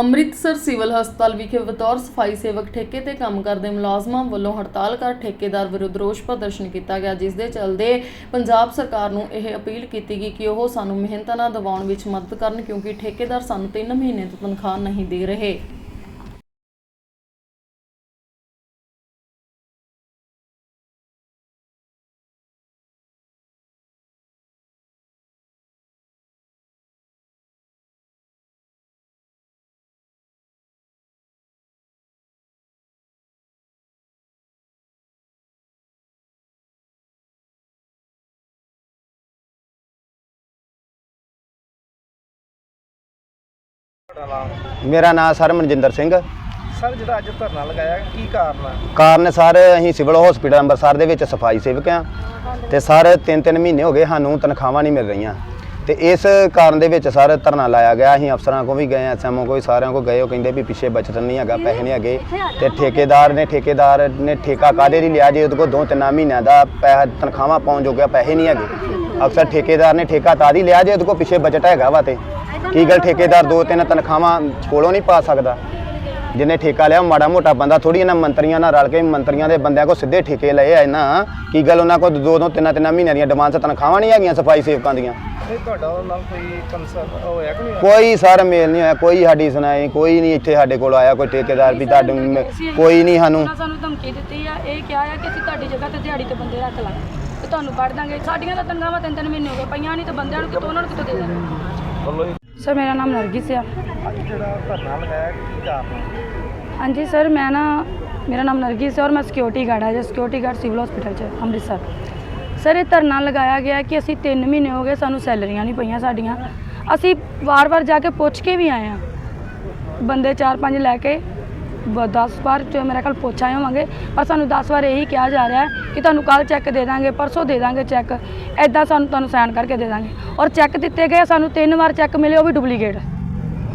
Amritsar civil ਹਸਪਤਾਲ ਵਿਖੇ ਬਤੌਰ ਸਫ਼ਾਈ ਸੇਵਕ ਠੇਕੇ ਤੇ ਕੰਮ ਕਰਦੇ ਮੁਲਾਜ਼ਮਾਂ ਵੱਲੋਂ ਹੜਤਾਲ ਕਰ ਠੇਕੇਦਾਰ ਵਿਰੁੱਧ ਰੋਸ ਪ੍ਰਦਰਸ਼ਨ ਕੀਤਾ ਗਿਆ, ਜਿਸ ਦੇ ਚੱਲਦੇ ਪੰਜਾਬ ਸਰਕਾਰ ਨੂੰ ਇਹ ਅਪੀਲ ਕੀਤੀ ਗਈ ਕਿ ਉਹ ਸਾਨੂੰ ਮਿਹਨਤਾਂ ਨਾ ਦਿਵਾਉਣ ਵਿੱਚ ਮਦਦ ਕਰਨ ਕਿਉਂਕਿ ਠੇਕੇਦਾਰ ਸਾਨੂੰ 3 ਮਹੀਨੇ ਤੋਂ ਤਨਖਾਹ ਨਹੀਂ ਦੇ ਰਹੇ। ਮੇਰਾ ਨਾਮ ਸਰ ਮਨਜਿੰਦਰ ਸਿੰਘ। ਸਰ ਜਿਹੜਾ ਅੱਜ ਧਰਨਾ ਲਗਾਇਆ ਕੀ ਕਾਰਨ ਆ? ਕਾਰਨ ਸਰ ਅਸੀਂ ਸਿਵਲ ਹਸਪੀਟਲ ਅੰਮ੍ਰਿਤਸਰ ਦੇ ਵਿੱਚ ਸਫ਼ਾਈ ਸੇਵਕ ਆ ਤੇ ਸਰ ਤਿੰਨ ਤਿੰਨ ਮਹੀਨੇ ਹੋ ਗਏ ਸਾਨੂੰ ਤਨਖਾਹਾਂ ਨਹੀਂ ਮਿਲ ਰਹੀਆਂ। ਤੇ ਇਸ ਕਾਰਨ ਦੇ ਵਿੱਚ ਸਰ ਧਰਨਾ ਲਾਇਆ ਗਿਆ। ਅਸੀਂ ਅਫਸਰਾਂ ਕੋ ਵੀ ਗਏ ਐਸਐਮਓ ਕੋ ਵੀ ਸਾਰਿਆਂ ਕੋ ਗਏ। ਉਹ ਕਹਿੰਦੇ ਵੀ ਪਿੱਛੇ ਬਚਤ ਨਹੀਂ ਹੈਗਾ ਪੈਸੇ ਨਹੀਂ ਹੈਗੇ। ਤੇ ਠੇਕੇਦਾਰ ਨੇ ਠੇਕੇਦਾਰ ਨੇ ਠੇਕਾ ਕਾਦੇ ਲਈ ਲਿਆ? ਜੇ ਉਹਦੇ ਕੋਲ ਦੋ ਤਿੰਨ ਮਹੀਨਿਆਂ ਦਾ ਪੈਸਾ ਤਨਖਾਹਾਂ ਪਾਉਣ ਜੋਗਾ ਪੈਸੇ ਨਹੀਂ ਹੈਗੇ। ਅਕਸਰ ਠੇਕੇਦਾਰ ਨੇ ਠੇਕਾ ਤਾਂ ਹੀ ਲਿਆ ਜੇ ਉਹਦੇ ਕੋਲ ਪਿੱਛੇ ਬਜਟ ਹੈਗਾ ਵਾ ਤੇ। ਕੀ ਗੱਲ ਠੇਕੇਦਾਰ ਦੋ ਤਿੰਨ ਤਨਖਾਹਾਂ ਕੋਲੋਂ ਨਹੀਂ ਪਾ ਸਕਦਾ? ਜਿਹਨੇ ਠੇਕਾ ਲਿਆ ਮਾੜਾ ਮੋਟਾ ਬੰਦਾ ਥੋੜੀ ਇਹਨਾਂ ਮੰਤਰੀਆਂ ਨਾਲ ਰਲ ਕੇ ਮੰਤਰੀਆਂ ਦੇ ਬੰਦਿਆਂ ਕੋ ਸਿੱਧੇ ਠੇਕੇ ਲਏ ਆ ਇਹਨਾਂ। ਕੀ ਗੱਲ ਉਹਨਾਂ ਕੋਲ ਦੋ ਦੋ ਤਿੰਨ ਤਿੰਨ ਮਹੀਨਿਆਂ ਦੀਆਂ ਡਿਮਾਂਡਸ ਤਨਖਾਹਾਂ ਨਹੀਂ ਹੈਗੀਆਂ ਸਫ਼ਾਈ ਸੇਵਕਾਂ ਦੀਆਂ? ਤੁਹਾਡਾ ਨਾਲ ਕੋਈ ਕੰਸਰਨ ਹੋਇਆ ਕਿ ਨਹੀਂ ਹੋਇਆ? ਕੋਈ ਸਰ ਮੇਲ ਨਹੀਂ ਹੋਇਆ ਕੋਈ ਸਾਡੀ ਸੁਣਾਈ ਕੋਈ ਨਹੀਂ ਇੱਥੇ ਸਾਡੇ ਕੋਲ ਆਇਆ ਕੋਈ ਠੇਕੇਦਾਰ ਵੀ ਤੁਹਾਡੇ ਕੋਈ ਨਹੀਂ ਸਾਨੂੰ। ਉਹਨਾਂ ਸਾਨੂੰ ਧਮਕੀ ਦਿੱਤੀ ਆ ਇਹ ਕਿਹਾ ਆ ਕਿ ਅਸੀਂ ਤੁਹਾਡੀ ਜਗ੍ਹਾ ਤੇ ਦਿਹਾੜੀ ਤੇ ਬੰਦੇ ਰੱਖ ਲਾਂਗੇ ਤੇ ਤੁਹਾਨੂੰ ਕੱਢ ਦਾਂਗੇ। ਸਾਡੀਆਂ ਤਾਂ ਤਨਖਾਹਾਂ ਤਿੰਨ ਤਿੰਨ ਮਹੀਨੇ ਹੋ ਗਏ ਪਈਆਂ ਨਹੀਂ ਤੇ ਬੰਦਿਆਂ ਨੂੰ ਕਿਤੋਂ ਉਹਨਾਂ ਨੂੰ ਕਿਤੋਂ ਦੇ ਦਾਂਗੇ ਸਰ ਮੇਰਾ ਨਾਮ ਨਰਗਿਸ ਆ। ਅੱਜ ਜਿਹੜਾ ਧਰਨਾ ਲਗਾਇਆ ਕੀ ਕਾਰਨ ਹਾਂਜੀ ਸਰ ਮੈਂ ਨਾ ਮੇਰਾ ਨਾਮ ਨਰਗਿਸ ਹੈ ਔਰ ਮੈਂ ਸਿਕਿਉਰਿਟੀ ਗਾਰਡ ਹਾਂ ਜੋ ਸਿਕਿਉਰਿਟੀ ਗਾਰਡ ਸਿਵਲ ਹਸਪੀਟਲ 'ਚ ਅੰਮ੍ਰਿਤਸਰ। ਸਰ ਇਹ ਧਰਨਾ ਲਗਾਇਆ ਗਿਆ ਕਿ ਅਸੀਂ 3 ਮਹੀਨੇ ਹੋ ਗਏ ਸਾਨੂੰ ਸੈਲਰੀਆਂ ਨਹੀਂ ਪਈਆਂ ਸਾਡੀਆਂ। ਅਸੀਂ ਵਾਰ-ਵਾਰ ਜਾ ਕੇ ਪੁੱਛ ਕੇ ਵੀ ਆਏ ਆ। ਬੰਦੇ 4-5 ਲੈ ਕੇ 10 ਵਾਰ ਚ ਮੇਰੇ ਕੋਲ ਪੁੱਛਾਏ ਹੋਵਾਂਗੇ, ਪਰ ਸਾਨੂੰ 10 ਵਾਰ ਇਹੀ ਕਿਹਾ ਜਾ ਰਿਹਾ ਹੈ ਕਿ ਤੁਹਾਨੂੰ ਕੱਲ ਚੈੱਕ ਦੇ ਦਾਂਗੇ, ਪਰਸੋਂ ਦੇ ਦਾਂਗੇ ਚੈੱਕ ਐਦਾਂ ਸਾਨੂੰ ਤੁਹਾਨੂੰ ਸਾਈਨ ਕਰਕੇ ਦੇ ਦਾਂਗੇ। ਔਰ ਚੈੱਕ ਦਿੱਤੇ ਗਏ, ਸਾਨੂੰ ਤਿੰਨ ਵਾਰ ਚੈੱਕ ਮਿਲੇ, ਉਹ ਵੀ ਡੁਪਲੀਕੇਟ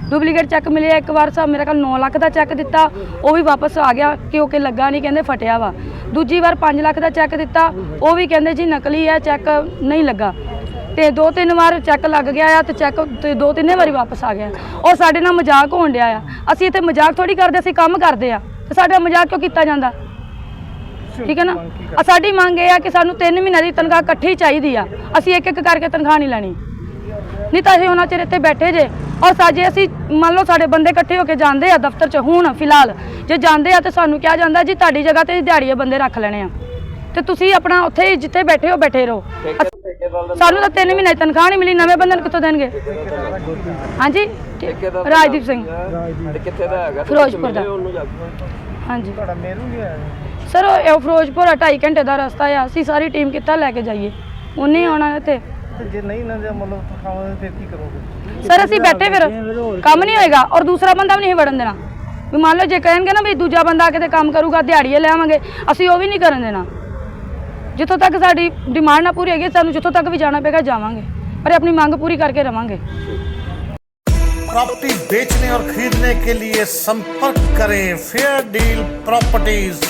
ਡੁਪਲੀਕੇਟ ਚੈੱਕ ਮਿਲਿਆ ਇੱਕ ਵਾਰ ਸਾ ਮੇਰੇ ਕੋਲ 9 ਲੱਖ ਦਾ ਚੈੱਕ ਦਿੱਤਾ, ਉਹ ਵੀ ਵਾਪਸ ਆ ਗਿਆ, ਕਿਉਂਕਿ ਲੱਗਾ ਨਹੀਂ ਕਹਿੰਦੇ ਫਟਿਆ ਵਾ। ਦੂਜੀ ਵਾਰ 5 ਲੱਖ ਦਾ ਚੈੱਕ ਦਿੱਤਾ, ਉਹ ਵੀ ਕਹਿੰਦੇ ਜੀ ਨਕਲੀ ਹੈ ਚੈੱਕ ਨਹੀਂ ਲੱਗਾ। ਤੇ ਦੋ ਤਿੰਨ ਵਾਰ ਚੈੱਕ ਲੱਗ ਗਿਆ ਆ ਤੇ ਚੈੱਕ ਤੇ ਦੋ ਤਿੰਨੇ ਵਾਰੀ ਵਾਪਸ ਆ ਗਿਆ। ਔਰ ਸਾਡੇ ਨਾਲ ਮਜ਼ਾਕ ਹੋਣ ਡਿਆ ਆ। ਅਸੀਂ ਇੱਥੇ ਮਜ਼ਾਕ ਥੋੜੀ ਕਰਦੇ ਅਸੀਂ ਕੰਮ ਕਰਦੇ ਆ। ਤੇ ਸਾਡਾ ਮਜ਼ਾਕ ਕਿਉਂ ਕੀਤਾ ਜਾਂਦਾ? ਠੀਕ ਹੈ ਨਾ? ਆ ਸਾਡੀ ਮੰਗ ਇਹ ਆ ਕਿ ਸਾਨੂੰ 3 ਮਹੀਨਿਆਂ ਦੀ ਤਨਖਾਹ ਇਕੱਠੀ ਚਾਹੀਦੀ ਆ। ਅਸੀਂ ਇੱਕ ਇੱਕ ਕਰਕੇ ਤਨਖਾਹ ਨਹੀਂ ਲੈਣੀ। ਨਹੀਂ ਤਾਂ ਅਸੀਂ ਉਹਨਾਂ ਚਿਰ ਇੱਥੇ ਬੈਠੇ ਜੇ। ਔਰ ਸਾਜੇ ਅਸੀਂ ਮੰਨ ਲਓ ਸਾਡੇ ਬੰਦੇ ਇਕੱਠੇ ਹੋ ਕੇ ਜਾਂਦੇ ਆ ਦਫ਼ਤਰ 'ਚ ਹੁਣ ਫਿਲਹਾਲ ਜੇ ਜਾਂਦੇ ਆ ਤੇ ਸਾਨੂੰ ਕਿਹਾ ਜਾਂਦਾ ਜੀ ਤੁਹਾਡੀ ਜਗ੍ਹਾ ਤੇ ਦਿਹਾੜੀਏ ਬੰਦੇ ਰੱਖ ਲੈਣੇ ਆ। ਤੇ ਤੁਸੀਂ ਆਪਣਾ ਉੱਥੇ ਜਿੱਥੇ ਬੈਠੇ ਹੋ ਬੈਠੇ ਰਹੋ। ਸਾਨੂੰ ਤਾਂ 3 ਮਹੀਨੇ ਤਨਖਾਹ ਨਹੀਂ ਮਿਲੀ ਨਵੇਂ ਬੰਦੇ ਨੂੰ ਕਿੱਥੋਂ ਦੇਣਗੇ? ਹਾਂਜੀ? ਰਾਜਦੀਪ ਸਿੰਘ। ਕਿੱਥੇ ਦਾ ਹੈਗਾ ਫਿਰੋਜ਼ਪੁਰ ਦਾ। ਹਾਂਜੀ। ਤੁਹਾਡਾ ਮੇਲ ਨਹੀਂ ਹੋਇਆ ਸਰ ਇਹ ਫਿਰੋਜ਼ਪੁਰ 2.5 ਘੰਟੇ ਦਾ ਰਸਤਾ ਆ। ਅਸੀਂ ਸਾਰੀ ਟੀਮ ਕਿੱਥਾ ਲੈ ਕੇ ਜਾਈਏ? ਉਹਨੇ ਆਉਣਾ ਇੱਥੇ। ਤੇ ਜੇ ਨਹੀਂ ਨਾ ਮਤਲਬ ਤਨਖਾਹਾਂ ਫਿਰ ਕੀ ਕਰੋਗੇ? ਸਰ ਅਸੀਂ ਬੈਠੇ ਫਿਰ। ਕੰਮ ਨਹੀਂ ਹੋਏਗਾ ਔਰ ਦੂਸਰਾ ਬੰਦਾ ਵੀ ਨਹੀਂ ਵੜਨ ਦੇਣਾ। ਵੀ ਮੰਨ ਲਓ ਜੇ ਕਹਿਣਗੇ ਨਾ ਵੀ ਦੂਜਾ ਬੰਦਾ ਕਿਤੇ ਕੰਮ ਕਰੂਗਾ ਦਿਹਾੜੀਏ ਲਿਆਵਾਂਗੇ ਅਸੀਂ ਉਹ ਵੀ ਨਹੀਂ ਕਰਨ ਦੇਣਾ। ਜਿੱਥੋਂ ਤੱਕ ਸਾਡੀ ਡਿਮਾਂਡ ਨਾ ਪੂਰੀ ਹੈਗੀ ਸਾਨੂੰ ਜਿੱਥੋਂ ਤੱਕ ਵੀ ਜਾਣਾ ਪਏਗਾ ਜਾਵਾਂਗੇ ਪਰ ਆਪਣੀ ਮੰਗ ਪੂਰੀ ਕਰਕੇ ਰਵਾਂਗੇ प्रॉपर्टी बेचने और खरीदने के लिए संपर्क करें फेयर डील प्रॉपर्टीज